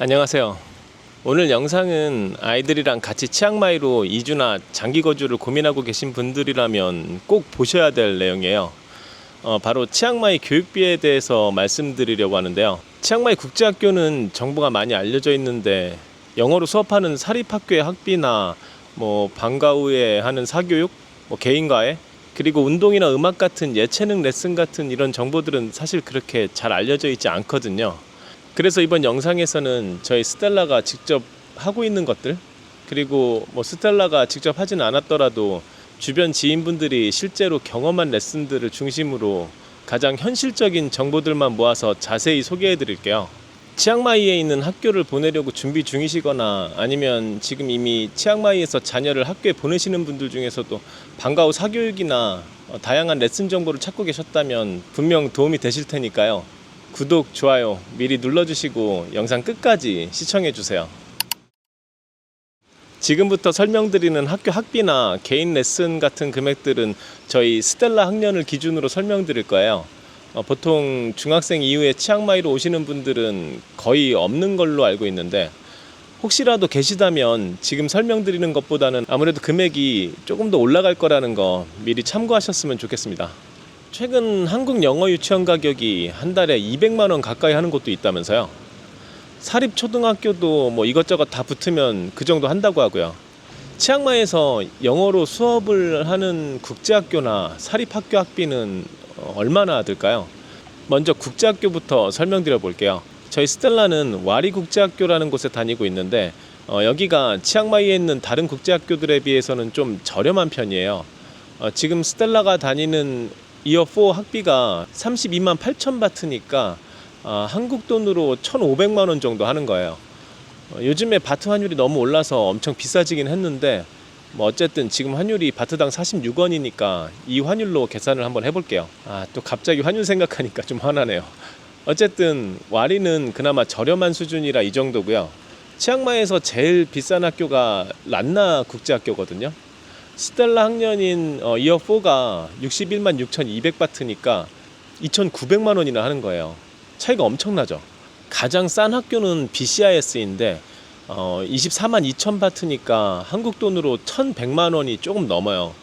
안녕하세요. 오늘 영상은 아이들이랑 같이 치앙마이로 이주나 장기 거주를 고민하고 계신 분들이라면 꼭 보셔야 될 내용이에요. 어, 바로 치앙마이 교육비에 대해서 말씀드리려고 하는데요. 치앙마이 국제학교는 정보가 많이 알려져 있는데 영어로 수업하는 사립학교의 학비나 뭐 방과 후에 하는 사교육, 뭐 개인과외 그리고 운동이나 음악 같은 예체능 레슨 같은 이런 정보들은 사실 그렇게 잘 알려져 있지 않거든요. 그래서 이번 영상에서는 저희 스텔라가 직접 하고 있는 것들 그리고 뭐 스텔라가 직접 하지는 않았더라도 주변 지인분들이 실제로 경험한 레슨들을 중심으로 가장 현실적인 정보들만 모아서 자세히 소개해 드릴게요. 치앙마이에 있는 학교를 보내려고 준비 중이시거나 아니면 지금 이미 치앙마이에서 자녀를 학교에 보내시는 분들 중에서도 방과 후 사교육이나 어, 다양한 레슨 정보를 찾고 계셨다면 분명 도움이 되실 테니까요. 구독, 좋아요 미리 눌러주시고 영상 끝까지 시청해주세요. 지금부터 설명드리는 학교 학비나 개인 레슨 같은 금액들은 저희 스텔라 학년을 기준으로 설명드릴 거예요. 어, 보통 중학생 이후에 치앙마이로 오시는 분들은 거의 없는 걸로 알고 있는데 혹시라도 계시다면 지금 설명드리는 것보다는 아무래도 금액이 조금 더 올라갈 거라는 거 미리 참고하셨으면 좋겠습니다. 최근 한국 영어 유치원 가격이 한 달에 200만 원 가까이 하는 곳도 있다면서요. 사립 초등학교도 뭐 이것저것 다 붙으면 그 정도 한다고 하고요. 치앙마이에서 영어로 수업을 하는 국제학교나 사립학교 학비는 어, 얼마나 들까요? 먼저 국제학교부터 설명드려 볼게요. 저희 스텔라는 와리 국제학교라는 곳에 다니고 있는데 어, 여기가 치앙마이에 있는 다른 국제학교들에 비해서는 좀 저렴한 편이에요. 어, 지금 스텔라가 다니는 이어 4 학비가 32만 8천 바트니까 아, 한국 돈으로 1,500만 원 정도 하는 거예요. 어, 요즘에 바트 환율이 너무 올라서 엄청 비싸지긴 했는데 뭐 어쨌든 지금 환율이 바트당 46원이니까 이 환율로 계산을 한번 해볼게요. 아, 또 갑자기 환율 생각하니까 좀 화나네요. 어쨌든 와리는 그나마 저렴한 수준이라 이 정도고요. 치앙마이에서 제일 비싼 학교가 란나 국제학교거든요. 스텔라 학년인 어, 이어 4가 61만 6,200 바트니까 2,900만 원이나 하는 거예요. 차이가 엄청나죠. 가장 싼 학교는 BCIS인데 어, 24만 2천 바트니까 한국 돈으로 1,100만 원이 조금 넘어요.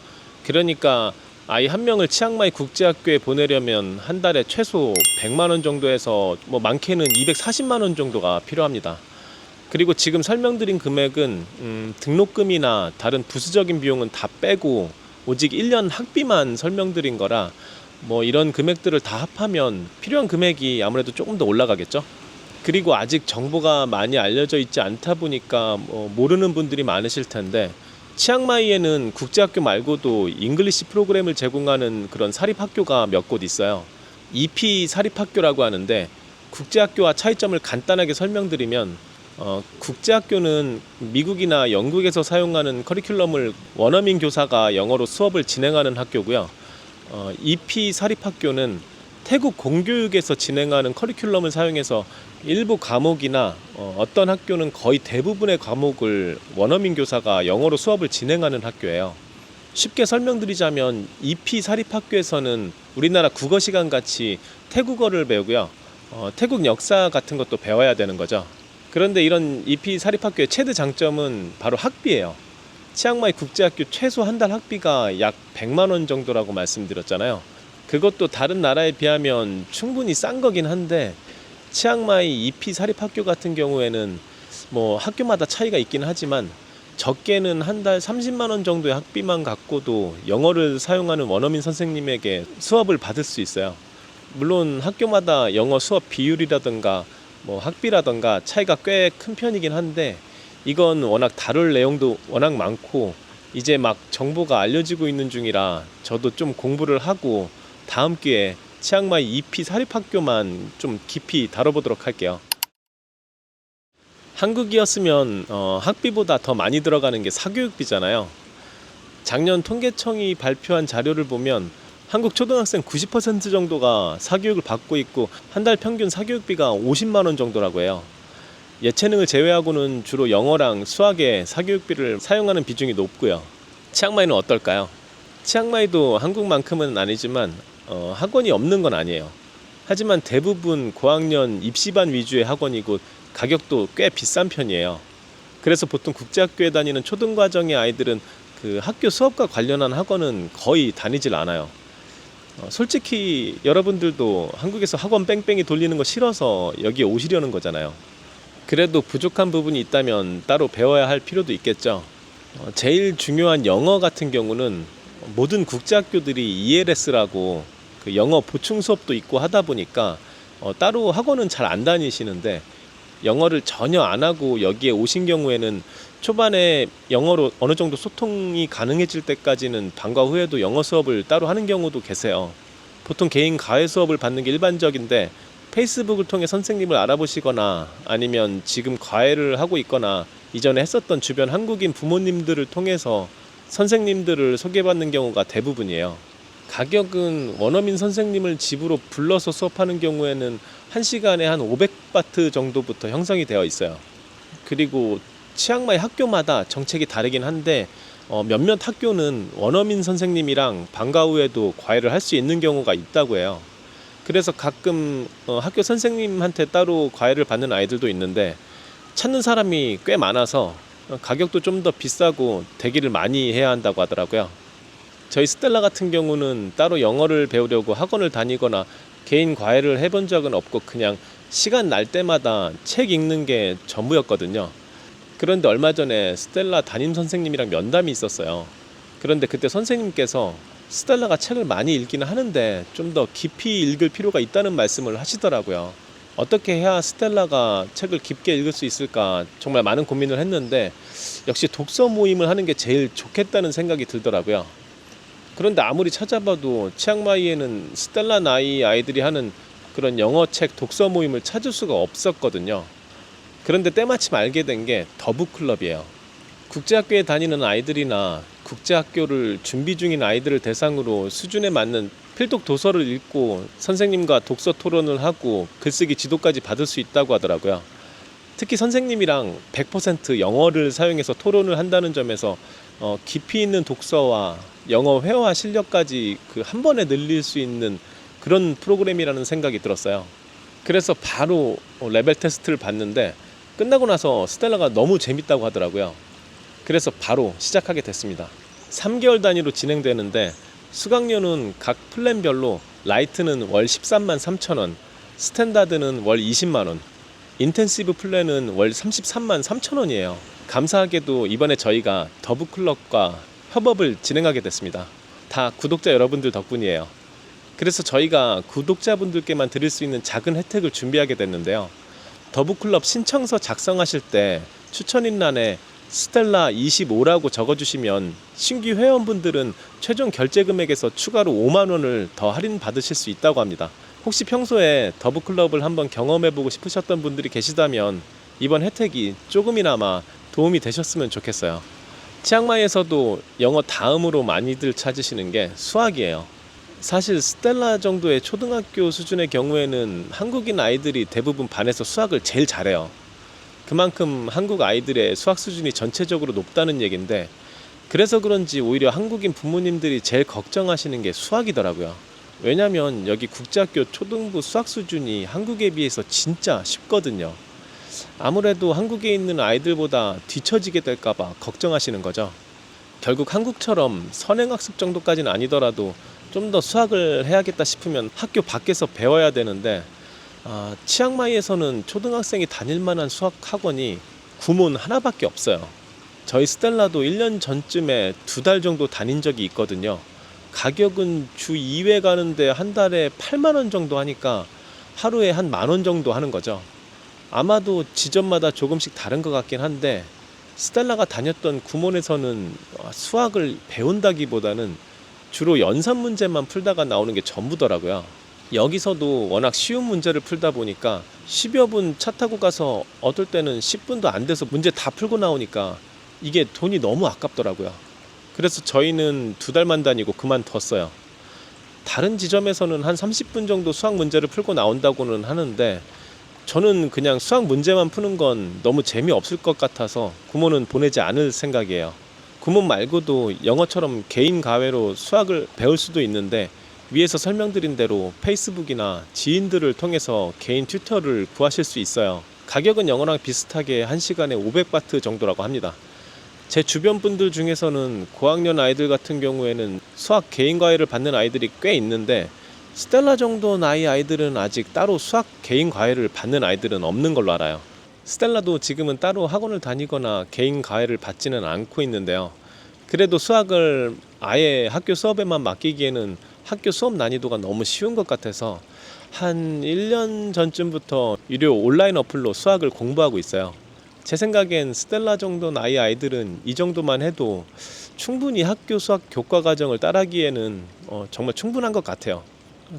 그러니까 아이 한 명을 치앙마이 국제학교에 보내려면 한 달에 최소 100만 원 정도에서 뭐 많게는 240만 원 정도가 필요합니다. 그리고 지금 설명드린 금액은 음, 등록금이나 다른 부수적인 비용은 다 빼고 오직 1년 학비만 설명드린 거라 뭐 이런 금액들을 다 합하면 필요한 금액이 아무래도 조금 더 올라가겠죠. 그리고 아직 정보가 많이 알려져 있지 않다 보니까 뭐 모르는 분들이 많으실 텐데 치앙마이에는 국제학교 말고도 잉글리시 프로그램을 제공하는 그런 사립학교가 몇 곳 있어요. EP 사립학교라고 하는데 국제학교와 차이점을 간단하게 설명드리면 어, 국제학교는 미국이나 영국에서 사용하는 커리큘럼을 원어민 교사가 영어로 수업을 진행하는 학교고요. 어, EP 사립학교는 태국 공교육에서 진행하는 커리큘럼을 사용해서 일부 과목이나 어, 어떤 학교는 거의 대부분의 과목을 원어민 교사가 영어로 수업을 진행하는 학교예요. 쉽게 설명드리자면 EP 사립학교에서는 우리나라 국어 시간 같이 태국어를 배우고요. 어, 태국 역사 같은 것도 배워야 되는 거죠. 그런데 이런 EP 사립학교의 최대 장점은 바로 학비예요. 치앙마이 국제학교 최소 한 달 학비가 약 100만 원 정도라고 말씀드렸잖아요. 그것도 다른 나라에 비하면 충분히 싼 거긴 한데 치앙마이 EP 사립학교 같은 경우에는 뭐 학교마다 차이가 있긴 하지만 적게는 한 달 30만 원 정도의 학비만 갖고도 영어를 사용하는 원어민 선생님에게 수업을 받을 수 있어요. 물론 학교마다 영어 수업 비율이라든가 뭐 학비라든가 차이가 꽤 큰 편이긴 한데 이건 워낙 다룰 내용도 워낙 많고 이제 막 정보가 알려지고 있는 중이라 저도 좀 공부를 하고 다음 기회에 치앙마이 EP 사립학교만 좀 깊이 다뤄보도록 할게요. 한국이었으면 어, 학비보다 더 많이 들어가는 게 사교육비잖아요. 작년 통계청이 발표한 자료를 보면 한국 초등학생 90% 정도가 사교육을 받고 있고 한 달 평균 사교육비가 50만 원 정도라고 해요. 예체능을 제외하고는 주로 영어랑 수학에 사교육비를 사용하는 비중이 높고요. 치앙마이는 어떨까요? 치앙마이도 한국만큼은 아니지만 어, 학원이 없는 건 아니에요. 하지만 대부분 고학년 입시반 위주의 학원이고 가격도 꽤 비싼 편이에요. 그래서 보통 국제학교에 다니는 초등과정의 아이들은 그 학교 수업과 관련한 학원은 거의 다니질 않아요. 어, 솔직히 여러분들도 한국에서 학원 뺑뺑이 돌리는 거 싫어서 여기에 오시려는 거잖아요. 그래도 부족한 부분이 있다면 따로 배워야 할 필요도 있겠죠. 어, 제일 중요한 영어 같은 경우는 모든 국제학교들이 ELS라고 그 영어 보충 수업도 있고 하다 보니까 어, 따로 학원은 잘 안 다니시는데 영어를 전혀 안 하고 여기에 오신 경우에는 초반에 영어로 어느 정도 소통이 가능해질 때까지는 방과 후에도 영어 수업을 따로 하는 경우도 계세요. 보통 개인 과외 수업을 받는 게 일반적인데 페이스북을 통해 선생님을 알아보시거나 아니면 지금 과외를 하고 있거나 이전에 했었던 주변 한국인 부모님들을 통해서 선생님들을 소개받는 경우가 대부분이에요. 가격은 원어민 선생님을 집으로 불러서 수업하는 경우에는 한시간에한 500바트 정도부터 형성이 되어 있어요. 그리고 치앙마이 학교마다 정책이 다르긴 한데 어, 몇몇 학교는 원어민 선생님이랑 방과 후에도 과외를 할 수 있는 경우가 있다고 해요. 그래서 가끔 어, 학교 선생님한테 따로 과외를 받는 아이들도 있는데 찾는 사람이 꽤 많아서 어, 가격도 좀 더 비싸고 대기를 많이 해야 한다고 하더라고요. 저희 스텔라 같은 경우는 따로 영어를 배우려고 학원을 다니거나 개인 과외를 해본 적은 없고 그냥 시간 날 때마다 책 읽는 게 전부였거든요. 그런데 얼마 전에 스텔라 담임 선생님이랑 면담이 있었어요. 그런데 그때 선생님께서 스텔라가 책을 많이 읽기는 하는데 좀 더 깊이 읽을 필요가 있다는 말씀을 하시더라고요. 어떻게 해야 스텔라가 책을 깊게 읽을 수 있을까 정말 많은 고민을 했는데 역시 독서 모임을 하는 게 제일 좋겠다는 생각이 들더라고요. 그런데 아무리 찾아봐도 치앙마이에는 스텔라 나이 아이들이 하는 그런 영어 책 독서 모임을 찾을 수가 없었거든요. 그런데 때마침 알게 된 게 더북클럽이에요. 국제학교에 다니는 아이들이나 국제학교를 준비 중인 아이들을 대상으로 수준에 맞는 필독 도서를 읽고 선생님과 독서 토론을 하고 글쓰기 지도까지 받을 수 있다고 하더라고요. 특히 선생님이랑 100% 영어를 사용해서 토론을 한다는 점에서 어, 깊이 있는 독서와 영어 회화 실력까지 그 한 번에 늘릴 수 있는 그런 프로그램이라는 생각이 들었어요. 그래서 바로 어, 레벨 테스트를 봤는데 끝나고 나서 스텔라가 너무 재밌다고 하더라고요. 그래서 바로 시작하게 됐습니다. 3개월 단위로 진행되는데 수강료는 각 플랜별로 라이트는 월 13만 3천 원, 스탠다드는 월 20만 원, 인텐시브 플랜은 월 33만 3천 원이에요. 감사하게도 이번에 저희가 더브클럽과 협업을 진행하게 됐습니다. 다 구독자 여러분들 덕분이에요. 그래서 저희가 구독자분들께만 드릴 수 있는 작은 혜택을 준비하게 됐는데요. 더브클럽 신청서 작성하실 때 추천인란에 스텔라 25라고 적어주시면 신규 회원분들은 최종 결제 금액에서 추가로 5만 원을 더 할인 받으실 수 있다고 합니다. 혹시 평소에 더브클럽을 한번 경험해보고 싶으셨던 분들이 계시다면 이번 혜택이 조금이나마 도움이 되셨으면 좋겠어요. 치앙마이에서도 영어 다음으로 많이들 찾으시는 게 수학이에요. 사실 스텔라 정도의 초등학교 수준의 경우에는 한국인 아이들이 대부분 반에서 수학을 제일 잘해요. 그만큼 한국 아이들의 수학 수준이 전체적으로 높다는 얘기인데 그래서 그런지 오히려 한국인 부모님들이 제일 걱정하시는 게 수학이더라고요. 왜냐면 여기 국제학교 초등부 수학 수준이 한국에 비해서 진짜 쉽거든요. 아무래도 한국에 있는 아이들보다 뒤처지게 될까봐 걱정하시는 거죠. 결국 한국처럼 선행학습 정도까지는 아니더라도 좀 더 수학을 해야겠다 싶으면 학교 밖에서 배워야 되는데 아, 치앙마이에서는 초등학생이 다닐 만한 수학 학원이 구몬 하나밖에 없어요. 저희 스텔라도 1년 전쯤에 두 달 정도 다닌 적이 있거든요. 가격은 주 2회 가는데 한 달에 8만 원 정도 하니까 하루에 한 만 원 정도 하는 거죠. 아마도 지점마다 조금씩 다른 것 같긴 한데 스텔라가 다녔던 구몬에서는 수학을 배운다기보다는 주로 연산 문제만 풀다가 나오는 게 전부더라고요. 여기서도 워낙 쉬운 문제를 풀다 보니까 10여 분 차 타고 가서 어떨 때는 10분도 안 돼서 문제 다 풀고 나오니까 이게 돈이 너무 아깝더라고요. 그래서 저희는 두 달만 다니고 그만뒀어요. 다른 지점에서는 한 30분 정도 수학 문제를 풀고 나온다고는 하는데 저는 그냥 수학 문제만 푸는 건 너무 재미없을 것 같아서 구몬은 보내지 않을 생각이에요. 구몬 말고도 영어처럼 개인 과외로 수학을 배울 수도 있는데 위에서 설명드린 대로 페이스북이나 지인들을 통해서 개인 튜터를 구하실 수 있어요. 가격은 영어랑 비슷하게 1시간에 500바트 정도라고 합니다. 제 주변 분들 중에서는 고학년 아이들 같은 경우에는 수학 개인 과외를 받는 아이들이 꽤 있는데 스텔라 정도 나이 아이들은 아직 따로 수학 개인 과외를 받는 아이들은 없는 걸로 알아요. 스텔라도 지금은 따로 학원을 다니거나 개인 과외를 받지는 않고 있는데요. 그래도 수학을 아예 학교 수업에만 맡기기에는 학교 수업 난이도가 너무 쉬운 것 같아서 한 1년 전쯤부터 유료 온라인 어플로 수학을 공부하고 있어요. 제 생각엔 스텔라 정도 나이 아이들은 이 정도만 해도 충분히 학교 수학 교과 과정을 따라하기에는 어, 정말 충분한 것 같아요.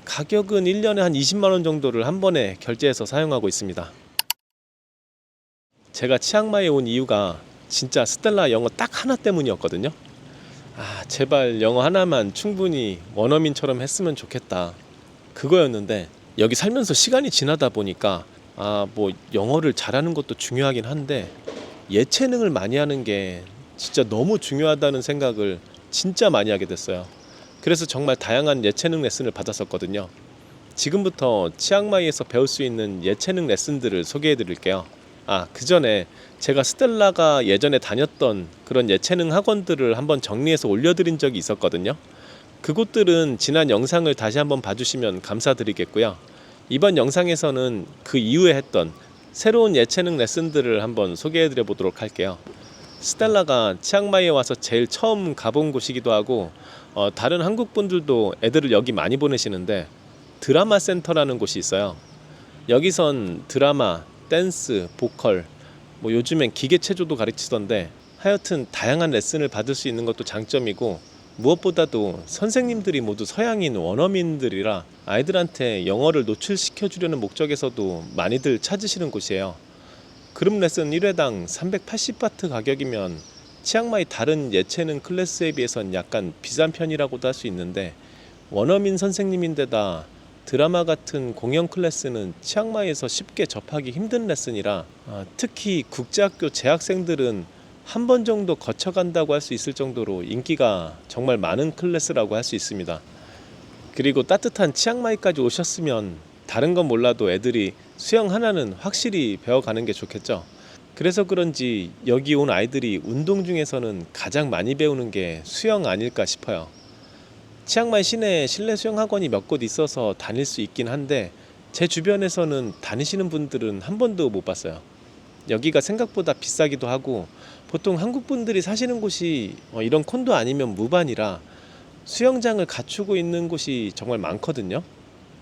가격은 1년에 한 20만 원 정도를 한 번에 결제해서 사용하고 있습니다. 제가 치앙마이에 온 이유가 진짜 스텔라 영어 딱 하나 때문이었거든요. 아, 제발 영어 하나만 충분히 원어민처럼 했으면 좋겠다. 그거였는데 여기 살면서 시간이 지나다 보니까 아, 뭐 영어를 잘하는 것도 중요하긴 한데 예체능을 많이 하는 게 진짜 너무 중요하다는 생각을 진짜 많이 하게 됐어요. 그래서 정말 다양한 예체능 레슨을 받았었거든요. 지금부터 치앙마이에서 배울 수 있는 예체능 레슨들을 소개해 드릴게요. 아, 그 전에 제가 스텔라가 예전에 다녔던 그런 예체능 학원들을 한번 정리해서 올려드린 적이 있었거든요. 그곳들은 지난 영상을 다시 한번 봐주시면 감사드리겠고요. 이번 영상에서는 그 이후에 했던 새로운 예체능 레슨들을 한번 소개해 드려 보도록 할게요. 스텔라가 치앙마이에 와서 제일 처음 가본 곳이기도 하고 어, 다른 한국 분들도 애들을 여기 많이 보내시는데 드라마 센터라는 곳이 있어요. 여기선 드라마, 댄스, 보컬, 뭐 요즘엔 기계 체조도 가르치던데 하여튼 다양한 레슨을 받을 수 있는 것도 장점이고 무엇보다도 선생님들이 모두 서양인 원어민들이라 아이들한테 영어를 노출시켜 주려는 목적에서도 많이들 찾으시는 곳이에요. 그룹 레슨 1회당 380바트 가격이면 치앙마이 다른 예체능 클래스에 비해선 약간 비싼 편이라고도 할 수 있는데 원어민 선생님인데다 드라마 같은 공연 클래스는 치앙마이에서 쉽게 접하기 힘든 레슨이라 아, 특히 국제학교 재학생들은 한 번 정도 거쳐간다고 할 수 있을 정도로 인기가 정말 많은 클래스라고 할 수 있습니다. 그리고 따뜻한 치앙마이까지 오셨으면 다른 건 몰라도 애들이 수영 하나는 확실히 배워가는 게 좋겠죠. 그래서 그런지 여기 온 아이들이 운동 중에서는 가장 많이 배우는 게 수영 아닐까 싶어요. 치앙마이 시내에 실내 수영 학원이 몇 곳 있어서 다닐 수 있긴 한데 제 주변에서는 다니시는 분들은 한 번도 못 봤어요. 여기가 생각보다 비싸기도 하고 보통 한국 분들이 사시는 곳이 어, 이런 콘도 아니면 무반이라 수영장을 갖추고 있는 곳이 정말 많거든요.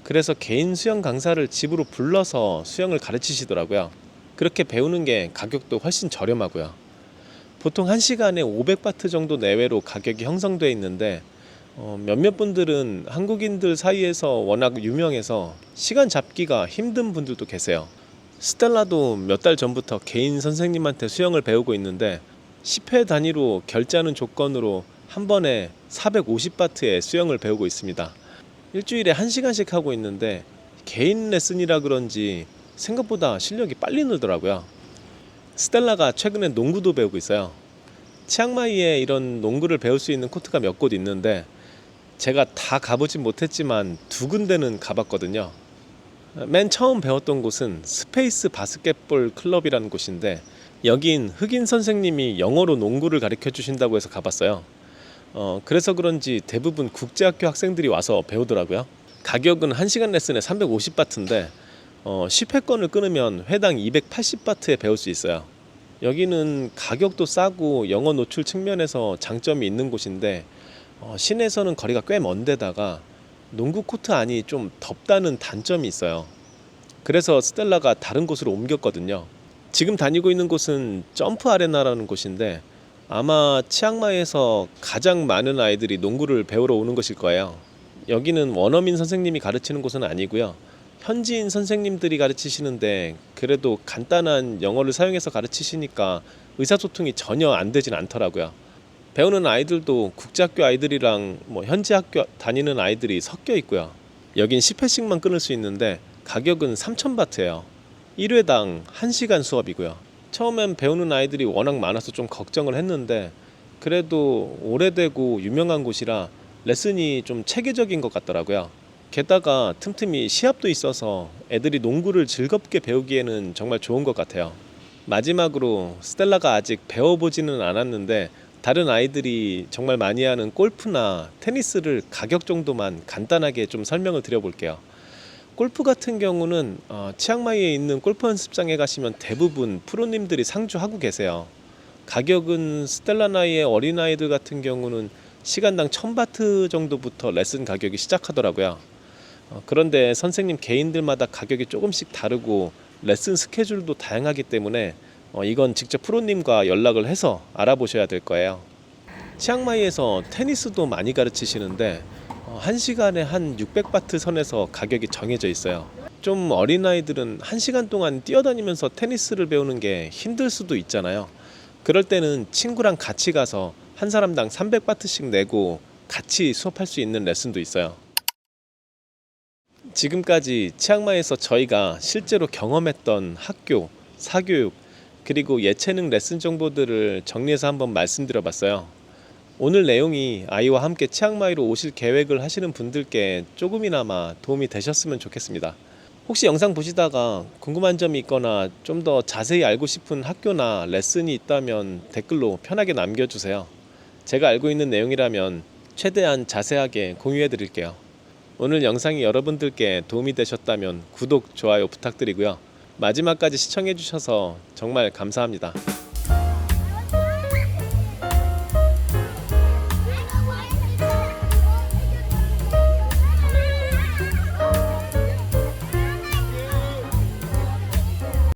그래서 개인 수영 강사를 집으로 불러서 수영을 가르치시더라고요. 그렇게 배우는 게 가격도 훨씬 저렴하고요. 보통 한 시간에 500바트 정도 내외로 가격이 형성돼 있는데 어, 몇몇 분들은 한국인들 사이에서 워낙 유명해서 시간 잡기가 힘든 분들도 계세요. 스텔라도 몇 달 전부터 개인 선생님한테 수영을 배우고 있는데 10회 단위로 결제하는 조건으로 한 번에 450바트의 수영을 배우고 있습니다. 일주일에 1시간씩 하고 있는데 개인 레슨이라 그런지 생각보다 실력이 빨리 늘더라고요. 스텔라가 최근에 농구도 배우고 있어요. 치앙마이에 이런 농구를 배울 수 있는 코트가 몇 곳 있는데 제가 다 가보진 못했지만 두 군데는 가봤거든요. 맨 처음 배웠던 곳은 스페이스 바스켓볼 클럽이라는 곳인데 여긴 흑인 선생님이 영어로 농구를 가르쳐 주신다고 해서 가봤어요. 어, 그래서 그런지 대부분 국제학교 학생들이 와서 배우더라고요. 가격은 1시간 레슨에 350바트인데 어, 10회권을 끊으면 회당 280바트에 배울 수 있어요. 여기는 가격도 싸고 영어 노출 측면에서 장점이 있는 곳인데 어, 시내에서는 거리가 꽤 먼데다가 농구 코트 안이 좀 덥다는 단점이 있어요. 그래서 스텔라가 다른 곳으로 옮겼거든요. 지금 다니고 있는 곳은 점프 아레나라는 곳인데 아마 치앙마이에서 가장 많은 아이들이 농구를 배우러 오는 곳일 거예요. 여기는 원어민 선생님이 가르치는 곳은 아니고요. 현지인 선생님들이 가르치시는데 그래도 간단한 영어를 사용해서 가르치시니까 의사소통이 전혀 안 되진 않더라고요. 배우는 아이들도 국제학교 아이들이랑 뭐 현지 학교 다니는 아이들이 섞여 있고요. 여긴 10회씩만 끊을 수 있는데 가격은 3,000바트예요. 1회당 1시간 수업이고요. 처음엔 배우는 아이들이 워낙 많아서 좀 걱정을 했는데 그래도 오래되고 유명한 곳이라 레슨이 좀 체계적인 것 같더라고요. 게다가 틈틈이 시합도 있어서 애들이 농구를 즐겁게 배우기에는 정말 좋은 것 같아요. 마지막으로 스텔라가 아직 배워보지는 않았는데 다른 아이들이 정말 많이 하는 골프나 테니스를 가격 정도만 간단하게 좀 설명을 드려볼게요. 골프 같은 경우는 어, 치앙마이에 있는 골프 연습장에 가시면 대부분 프로님들이 상주하고 계세요. 가격은 스텔라 나이의 어린아이들 같은 경우는 시간당 1000바트 정도부터 레슨 가격이 시작하더라고요. 어, 그런데 선생님 개인들마다 가격이 조금씩 다르고 레슨 스케줄도 다양하기 때문에 어, 이건 직접 프로님과 연락을 해서 알아보셔야 될 거예요. 치앙마이에서 테니스도 많이 가르치시는데 어, 한 시간에 한 600바트 선에서 가격이 정해져 있어요. 좀 어린 아이들은 한 시간 동안 뛰어다니면서 테니스를 배우는 게 힘들 수도 있잖아요. 그럴 때는 친구랑 같이 가서 한 사람당 300바트씩 내고 같이 수업할 수 있는 레슨도 있어요. 지금까지 치앙마이에서 저희가 실제로 경험했던 학교, 사교육, 그리고 예체능 레슨 정보들을 정리해서 한번 말씀드려 봤어요. 오늘 내용이 아이와 함께 치앙마이로 오실 계획을 하시는 분들께 조금이나마 도움이 되셨으면 좋겠습니다. 혹시 영상 보시다가 궁금한 점이 있거나 좀 더 자세히 알고 싶은 학교나 레슨이 있다면 댓글로 편하게 남겨주세요. 제가 알고 있는 내용이라면 최대한 자세하게 공유해 드릴게요. 오늘 영상이 여러분들께 도움이 되셨다면 구독, 좋아요 부탁드리고요. 마지막까지 시청해 주셔서 정말 감사합니다.